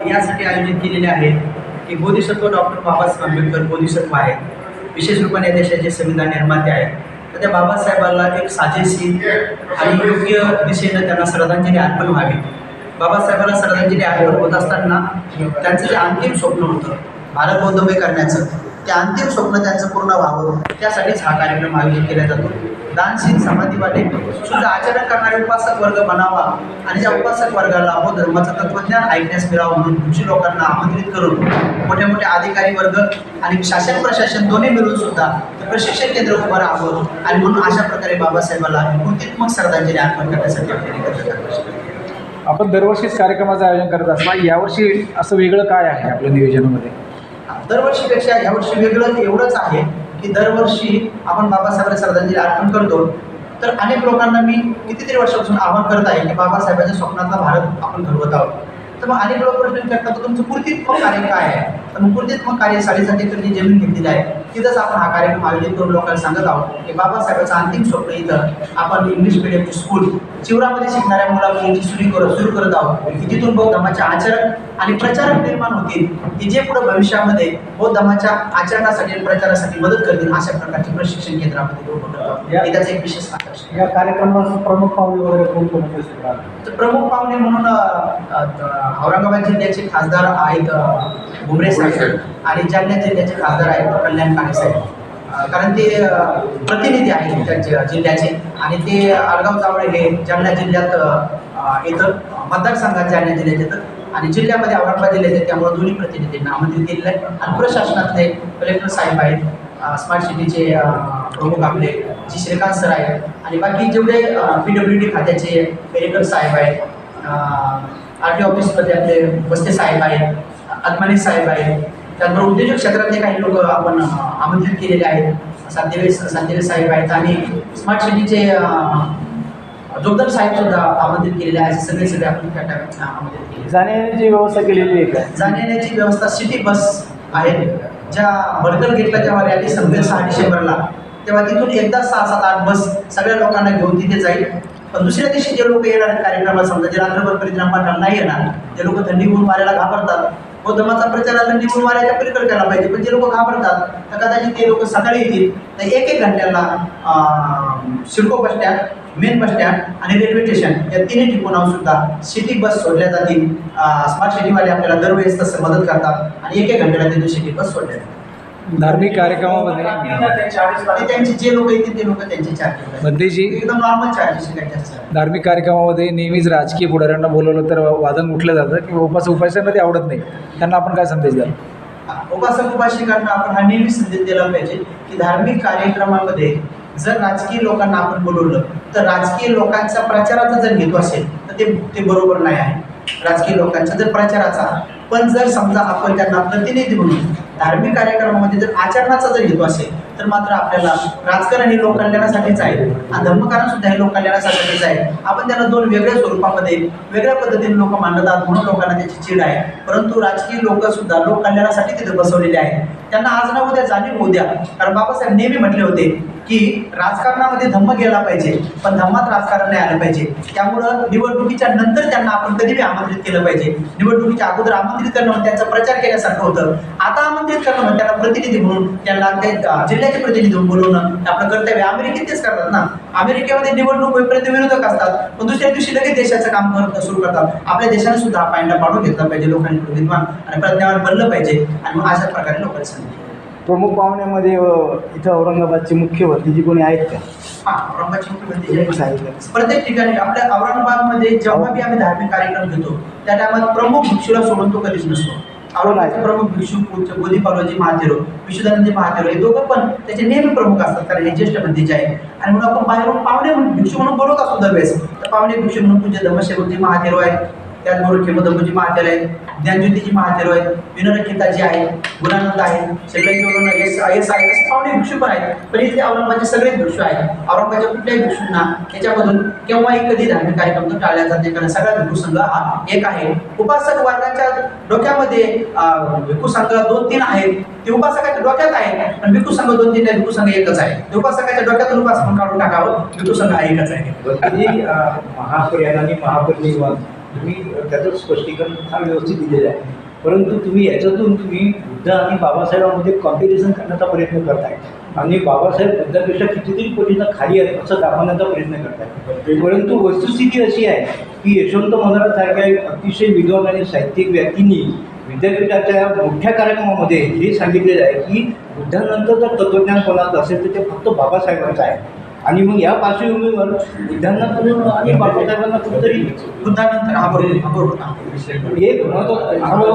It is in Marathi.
यासाठी आयोजित केलेले आहे की बोधिसत्व डॉक्टर बाबासाहेब आंबेडकर बोधिसत्व आहेत. विशेष रूपाने या देशाचे संविधान निर्माते आहेत. तर त्या बाबासाहेबांना एक साजेशी आणि योग्य दिशेनं त्यांना श्रद्धांजली अर्पण व्हावी. बाबासाहेबांना श्रद्धांजली अर्पण होत असताना त्यांचं जे अंतिम स्वप्न होतं भारत बौद्धमय करण्याचं ते अंतिम स्वप्न त्यांचं पूर्ण व्हावं. त्यासाठीच हा कार्यक्रम आयोजित केला जातो. दानशील समाधीवाले शुद्ध आचरण करणारे उपासक वर्ग बनावा आणि त्या उपासक वर्गाला हो धर्माचं तत्वज्ञान ऐकण्यास मिळावं म्हणून कृषी लोकांना आमंत्रित करून मोठे मोठे अधिकारी वर्ग आणि शासन प्रशासन दोन्ही मिळून सुद्धा प्रशिक्षण केंद्र उभं राहावं आणि म्हणून अशा प्रकारे बाबासाहेबाला कृतीत्मक श्रद्धांजली अर्पण करण्यासाठी आपण दरवर्षीच कार्यक्रमाचं आयोजन करत असता यावर्षी असं वेगळं काय आहे आपल्या नियोजनामध्ये? दरवर्षीपेक्षा यावर्षी वेगळं एवढंच आहे की दरवर्षी आपण बाबासाहेबांना श्रद्धांजली अर्पण करतो. तर अनेक लोकांना मी कितीतरी वर्षापासून आवाहन करत आहे की बाबासाहेबांच्या स्वप्नातला भारत आपण घडवत आहोत. तर मग अनेक लोक प्रश्न विचारतात तुमचं कृतीत्मक कार्य काय आहे? तर मग कृतीत्मक कार्य साडेसाती एकर जी जमीन घेतलेली आहे. तिथंच आपण हा कार्यक्रम आयोजित करून लोकांना सांगत आहोत की बाबासाहेबांचं अंतिम स्वप्न इथं आपण इंग्लिश मिडियमची स्कूल चिवरामध्ये शिकणाऱ्या मुला मुलींची सुरू करत सुरू करत आहोत की तिथून बौद्ध धर्माचे आचरण आणि प्रचारक निर्माण होतील की जे पुढे भविष्यामध्ये बौद्ध धर्माच्या आचरणासाठी आणि प्रचारासाठी मदत करतील अशा प्रकारचे प्रशिक्षण केंद्र आपण तिथे उभं करतो आहोत. हे त्याचं एक विशेष आकर्षण या कार्यक्रमात प्रमुख पाहुणे वगैरे कोण कोण? तर प्रमुख पाहुणे म्हणून औरंगाबाद जिल्ह्याचे खासदार आहेत भुमरे साहेब आणि जालना जिल्ह्याचे खासदार आहेत कल्याण काणे साहेब कारण ते प्रतिनिधी आहेत त्यांचे जिल्ह्याचे. आणि ते आडगाव जावळे हे जालना जिल्ह्यात येतं. मतदारसंघात जालना जिल्ह्यात येतं. आणि जिल्ह्यामध्ये औरंगाबाद जिल्ह्यात येतं. त्यामुळे दोन्ही प्रतिनिधींना आमंत्रित केलेलं आहे. आणि प्रशासनातले कलेक्टर साहेब आहेत स्मार्ट सिटीचे प्रमुख आपले जी श्रीकांत सर आहेत. आणि बाकी जेवढे पी डब्ल्यू डी खात्याचे पेरेकर साहेब आहेत आर टी ऑफिसमध्ये आपले बस्ते साहेब आहेत अदमानी साहेब आहेत त्याचबरोबर उद्योजक क्षेत्रातले काही लोक आपण आमंत्रित केलेले आहेत संदेवे संदेवे साहेब आहेत आणि स्मार्ट सिटीचे जोगदर साहेब सुद्धा आमंत्रित केलेले आहेत. सगळे सगळे आपण त्या आमंत्रित केले जाण्याची व्यवस्था केलेली आहे का? जाण्याची व्यवस्था सिटी बस आहेत ज्या भडकल गेटला जेव्हा रॅली संपेल सहा डिसेंबरला तेव्हा तिथून एकदा सहा सात आठ बस सगळ्या लोकांना घेऊन तिथे जाईल. पण दुसऱ्या दिवशी जे लोक येणार कार्यक्रमाला समजा जे रात्रभर परिणाम नाही येणार ते लोक थंडी गुण मारायला घाबरतात. बौद्धमाचा प्रचार थंडी गुण मारायच्या पलीकडे केला पाहिजे. पण जे लोक घाबरतात तर कदाचित ते लोक सकाळी येतील तर एक एक घंट्याला CIDCO bus stand main bus stand आणि रेल्वे स्टेशन या तिन्ही ठिकाणावर सुद्धा सिटी बस सोडल्या जातील. स्मार्ट सिटीवाले आपल्याला दरवेळेस तसं मदत करतात आणि एक एक घंट्याला तिथे सिटी बस सोडल्या जातात धार्मिक कार्यक्रमामध्ये. त्यांचे जे लोक येतील ते लोक त्यांचे चार्जेस बंदीजी. एकदम नॉर्मल चार्जेस जास्त. धार्मिक कार्यक्रमामध्ये नेहमीच राजकीय पुढाऱ्यांना बोलवलं तर वादन उठलं जातं की उपास उपासना ते आवडत नाही. त्यांना आपण काय संदेश द्याल? उपासक उपासिकांना आपण हा नेहमी संदेश दिला पाहिजे की धार्मिक कार्यक्रमामध्ये जर राजकीय लोकांना आपण बोलवलं तर राजकीय लोकांचा प्रचाराचा जर हेतू असेल तर ते ते बरोबर नाही आहे. राजकीय लोकांचा जर प्रचाराचा पण जर समजा आपण त्यांना प्रतिनिधी म्हणून धार्मिक कार्यक्रमामध्ये जर आचरणाचा जर हेतू असेल तर मात्र आपल्याला राजकारण हे लोक कल्याणासाठीच आहे. आणि धर्मकारण सुद्धा हे लोक कल्याणासाठीच आहे. आपण त्यांना दोन वेगळ्या स्वरूपामध्ये वेगळ्या पद्धतीने लोक मानतात म्हणून लोकांना त्याची चीड आहे. परंतु राजकीय लोक सुद्धा लोक कल्याणासाठी तिथे बसवलेले आहेत. त्यांना आज ना उद्या जाणीव होऊ द्या. कारण बाबासाहेब नेहमी म्हटले होते की राजकारणामध्ये धम्म गेला पाहिजे पण धम्मात राजकारण नाही आलं पाहिजे. त्यामुळं निवडणुकीच्या नंतर त्यांना आपण कधी बी आमंत्रित केलं पाहिजे. निवडणुकीच्या अगोदर आमंत्रित करणं म्हणजे त्यांचा प्रचार केल्यासारखं होतं. आता आमंत्रित करणं म्हणजे त्यांना प्रतिनिधी म्हणून त्यांना ते जिल्ह्याचे प्रतिनिधी म्हणून बोलवणं आपलं कर्तव्य. अमेरिकेत तेच करतात ना. अमेरिकेमध्ये निवडणूक होईपर्यंत विरोधक असतात पण दुसऱ्या दिवशी लगेच देशाचं काम करत सुरू करतात. आपल्या देशाने सुद्धा पायंडा पाडून घेतला पाहिजे लोकांनी विद्वान. आणि प्रज्ञावर बनलं पाहिजे. आणि मग अशा प्रकारे लोकांनी सांगितलं प्रमुख पाहुण्यामध्ये इथं औरंगाबादचे मुख्य वक्ती कोणी आहेत का? हा औरंगाबादची सांगितलं प्रत्येक ठिकाणी आपल्या औरंगाबादमध्ये जेव्हा बी आम्ही धार्मिक कार्यक्रम घेतो त्या टायमात प्रमुख भिक्षूला सोडून तो कधीच नसतो. औरंगाबादचे प्रमुख भिक्षू पूज्य बोधीपालोजी महाथेरो विशुदानंद महाथेरो हे दोघं पण त्याचे नेहमी प्रमुख असतात कारण हे ज्येष्ठ मंदिरचे आहे आणि म्हणून आपण बाहेरून पाहुणे म्हणून भिक्षू म्हणून बोलवत असतो दरवेळेस. तर पाहुणे भिक्षू म्हणून पूज्य धर्मसेवकजी महाथेरो आहेत. त्याचबरोबर खेमधर्मजी महाथेरो म्हणजे आहेत ज्ञानज्योतीजी महाथेरो आहेत विनोदकिताजी आहेत गुणानंद आहेत सगळ्यांकडून एस एस आहे असे पावणे भिक्षू पण आहेत. पण इथे औरंगाबादचे सगळेच भिक्षू आहेत. औरंगाबादच्या कुठल्याही भिक्षूंना त्याच्यामधून केव्हाही कधी धार्मिक कार्यक्रम तो टाळल्या जाते कारण सगळा भिक्खू संघ हा एक आहे. उपासक वर्गाच्या डोक्यामध्ये अं, भिक्खू संघ दोन तीन आहेत. ते उपासकाच्या डोक्यात आहे पण भिक्खू संघ दोन तीन नाही भिक्खू संघ एकच आहे. ते उपासकाच्या डोक्यातून उपासक काढून टाकावं. भिक्खू संघ हा एकच आहे. भक्ती महापर्यान महापरिनिर्वाण तुम्ही त्याचं स्पष्टीकरण फार व्यवस्थित दिलेलं आहे. परंतु तुम्ही याच्यातून तुम्ही बुद्ध आणि बाबासाहेबांमध्ये कॉम्पिटिशन करण्याचा प्रयत्न करताय. आणि बाबासाहेब बुद्धापेक्षा कितीतरी पटीनं खाली आहेत असं दाखवण्याचा प्रयत्न करताय. परंतु वस्तुस्थिती अशी आहे की यशवंत मनोहरसारख्या अतिशय विद्वान आणि साहित्यिक व्यक्तींनी विद्यापीठाच्या मोठ्या कार्यक्रमामध्ये हे सांगितलेलं आहे की बुद्धानंतर जर तत्त्वज्ञान कोणाचं असेल तर ते फक्त बाबासाहेबांचं आहे. आणि मग या पार्श्वभूमीवर बुद्धांना आणि बाबासाहेबांना कुठेतरी बुद्धानंतर हा बरोबर हा बरोबर एक महत्त्व थांबा,